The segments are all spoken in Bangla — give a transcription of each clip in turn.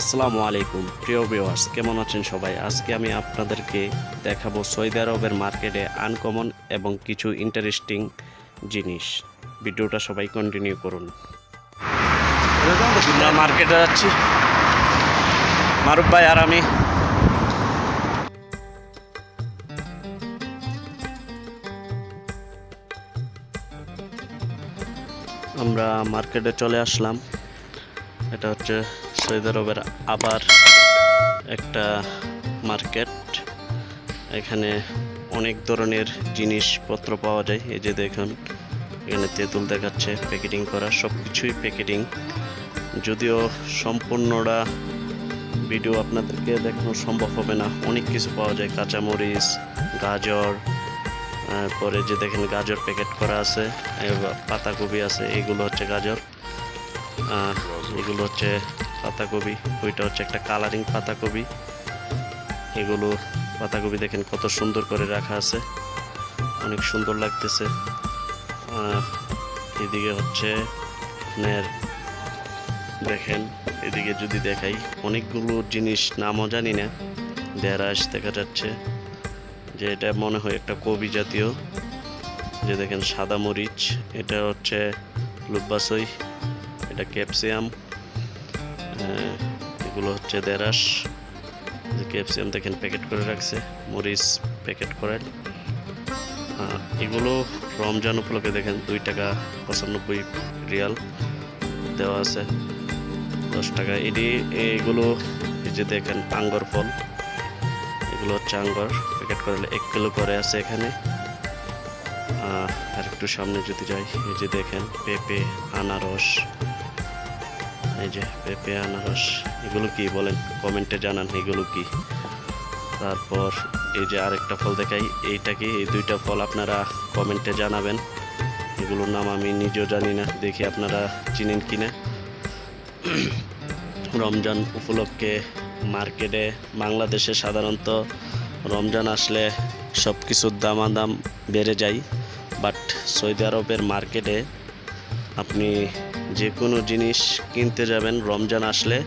আসসালামু আলাইকুম। প্রিয় ভিউয়ার্স, কেমন আছেন সবাই? আজকে আমি আপনাদেরকে দেখাবো সৌদি আরবের মার্কেটে আনকমন এবং কিছু ইন্টারেস্টিং জিনিস। ভিডিওটা সবাই কন্টিনিউ করুন। আমরা মার্কেটে যাচ্ছি। মারুফ ভাই আর আমি। আমরা মার্কেটে চলে আসলাম। এটা হচ্ছে সৌদি আরবের আবার একটা মার্কেট। এখানে অনেক ধরনের জিনিসপত্র পাওয়া যায়, এই যে দেখুন, এখানে তেঁতুল দেখাচ্ছে, প্যাকেটিং করা সব কিছুই প্যাকেটিং। যদিও সম্পূর্ণটা ভিডিও আপনাদেরকে দেখানো সম্ভব হবে না, অনেক কিছু পাওয়া যায়, কাঁচামরিচ, গাজর পরে যে দেখেন গাজর প্যাকেট করা আছে পাতাকপি আছে, এগুলো হচ্ছে গাজর। এগুলো হচ্ছে পাতাকপি, ওইটা হচ্ছে একটা কালারিং পাতাকপি। এগুলো পাতাকপি দেখেন কত সুন্দর করে রাখা আছে, অনেক সুন্দর লাগতেছে। এদিকে হচ্ছে আপনার দেখেন, এদিকে যদি দেখাই, অনেকগুলো জিনিস নামও জানি না দেরাস দেখা যাচ্ছে যে এটা মনে হয় একটা কবি জাতীয়। যে দেখেন সাদা মরিচ, এটা হচ্ছে লুব্বাসই এটা ক্যাপসিয়াম এগুলো হচ্ছে দেরাস। ক্যাপসিয়াম দেখেন, প্যাকেট করে রাখছে, মরিচ প্যাকেট করেন এগুলো রমজান উপলক্ষে দেখেন, দুই টাকা পঁচানব্বই রিয়াল দেওয়া আছে, দশ টাকা। এটি, এগুলো যে দেখেন আঙ্গর ফল। এগুলো হচ্ছে আঙ্গর, প্যাকেট করে এক কিলো করে আছে এখানে। আর একটু সামনে যদি যাই, এই যে দেখেন, পেঁপে, আনারস এই যে পেঁপে, আনারস, এগুলো কি বলেন? কমেন্টে জানান এগুলো কি। তারপর এই যে আরেকটা ফল দেখাই, এইটা কি? এই দুইটা ফল আপনারা কমেন্টে জানাবেন। এগুলোর নাম আমি নিজেও জানি না, দেখি আপনারা চিনেন কি না। রমজান উপলক্ষে মার্কেটে বাংলাদেশে সাধারণত রমজান আসলে সব কিছুর দামাদাম বেড়ে যায়। বাট সৌদি আরবের মার্কেটে আপনি যে কোনো জিনিস কিনতে যাবেন, রমজান আসলে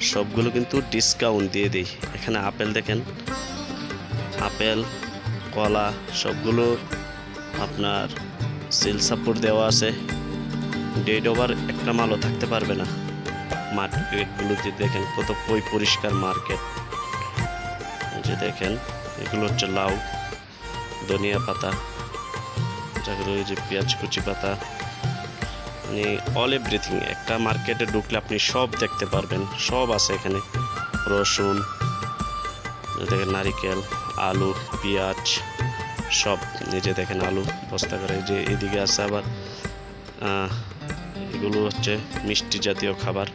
সবগুলো কিন্তু ডিসকাউন্ট দিয়ে দিই। এখানে আপেল দেখেন, আপেল, কলা, সবগুলো আপনার সেল সাপোর্ট দেওয়া আছে। ডেট ওভার একটা মালও থাকতে পারবে না। মার্কেটগুলোতে দেখেন কত পই পরিষ্কার মার্কেট যে দেখেন, এগুলো হচ্ছে লাউ, ধনিয়া পাতা যেগুলো যে পেঁয়াজ কুচি পাতা। মানে অল এভরিথিং একটা মার্কেটে ঢুকলে আপনি সব দেখতে পারবেন, সব আছে এখানে। রসুন, দেখেন নারিকেল, আলু, পেঁয়াজ, সব নিজে দেখেন আলু, বস্তা করে। যে এদিকে আছে আবার এগুলো হচ্ছে মিষ্টি জাতীয় খাবার।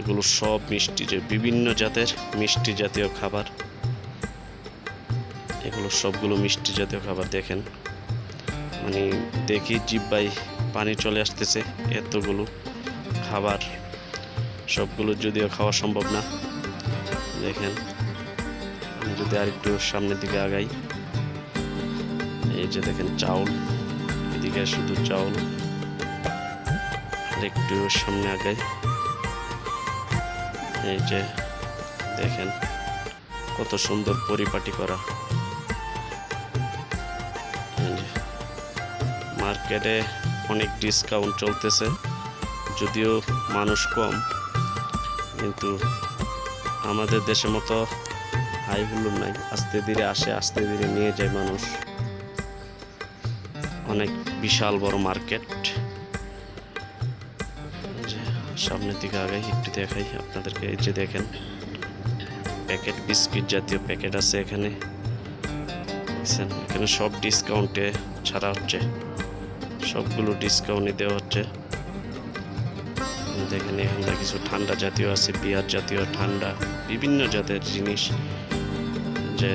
এগুলো সব মিষ্টি, যে বিভিন্ন জাতের মিষ্টি জাতীয় খাবার। এগুলো সবগুলো মিষ্টি জাতীয় খাবার দেখেন। মানে দেখি জিব্বাই পানি চলে আসতেছে এতগুলো খাবার, সবগুলো যদিও খাওয়া সম্ভব না। দেখেন, আমি যদি আরেকটু সামনের দিকে আগাই, এই যে দেখেন চাউল, এদিকে শুধু চাউল। আর একটু সামনে আগাই, এই যে দেখেন কত সুন্দর পরিপাটি করা। মার্কেটে অনেক ডিসকাউন্ট চলতেছে, যদিও মানুষ কম, কিন্তু আমাদের দেশের মতো হাই হুল্লোর নাই। আস্তে ধীরে আসে, আস্তে ধীরে নিয়ে যায় মানুষ। অনেক বিশাল বড় মার্কেট সামনের দিকে আগে একটু দেখাই আপনাদেরকে, এই যে দেখেন প্যাকেট বিস্কিট জাতীয় প্যাকেট আছে এখানে। এখানে সব ডিসকাউন্টে ছাড়া হচ্ছে। সবগুলো ডিসকাউন্টে দেওয়া হচ্ছে। দেখেন এখানটা কিছু ঠান্ডা জাতীয় আছে, বিয়ার জাতীয় ঠান্ডা, বিভিন্ন জাতের জিনিস যে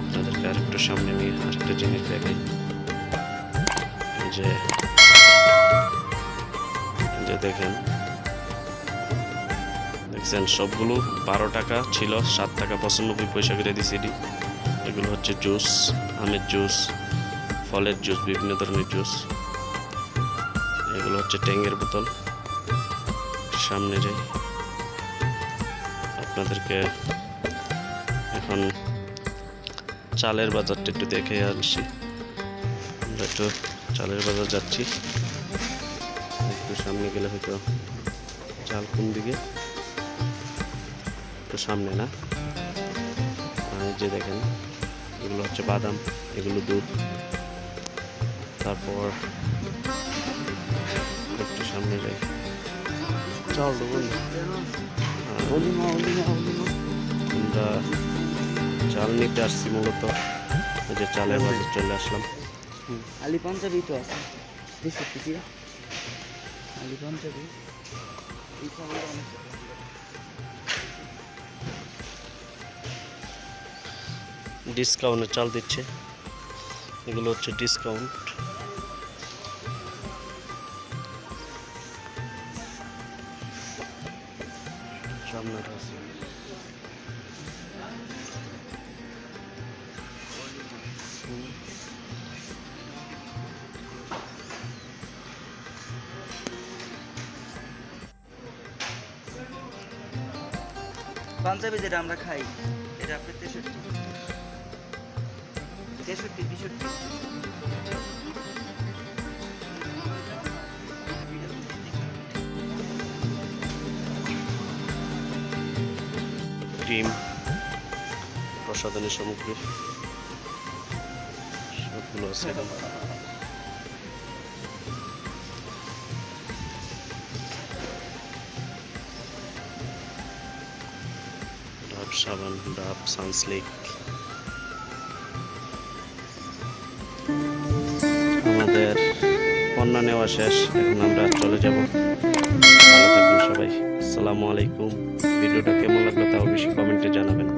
আপনাদেরকে আরেকটু সামনে নিয়ে আরেকটা জিনিস দেখাই। যে যে দেখেন, দেখছেন, সবগুলো বারো টাকা ছিল, সাত টাকা পঁচানব্বই পয়সা করে দিছি এটি। এগুলো হচ্ছে জুস, আমের জুস, ফলের জুস, বিভিন্ন ধরনের জুস। এগুলো হচ্ছে ট্যাঙ্গের বোতল। সামনে যাই। আপনাদেরকে এখন চালের বাজারটা একটু দেখে আসছি আমরা একটু চালের বাজার যাচ্ছি। একটু সামনে গেলে হয়তো চাল কোন দিকে? একটু সামনে না? যে দেখেন, এগুলো হচ্ছে বাদাম, এগুলো দুধ। তারপর সামনে যাই। চাল দেবো না আমরা চাল নিতে আসছি মূলত। ওই যে চালের বাজার চলে আসলাম। আলি তো আছে। কি আলি ডিসকাউন্টে চাল দিচ্ছে। এগুলো হচ্ছে ডিসকাউন্ট। পাঞ্জাবি যেটা আমরা খাই এটা আপনার তেষট্টি। তেষট্টি তেষট্টি ক্রিম প্রসাধনী সামগ্রী সবগুলো আছে সাবান ডাব সানসলিক আমাদের পণ্য নেওয়া শেষ এখন আমরা চলে যাব ভালো থাকবেন সবাই আসসালামু আলাইকুম ভিডিওটা কেমন লাগল তাও বেশি কমেন্টে জানাবেন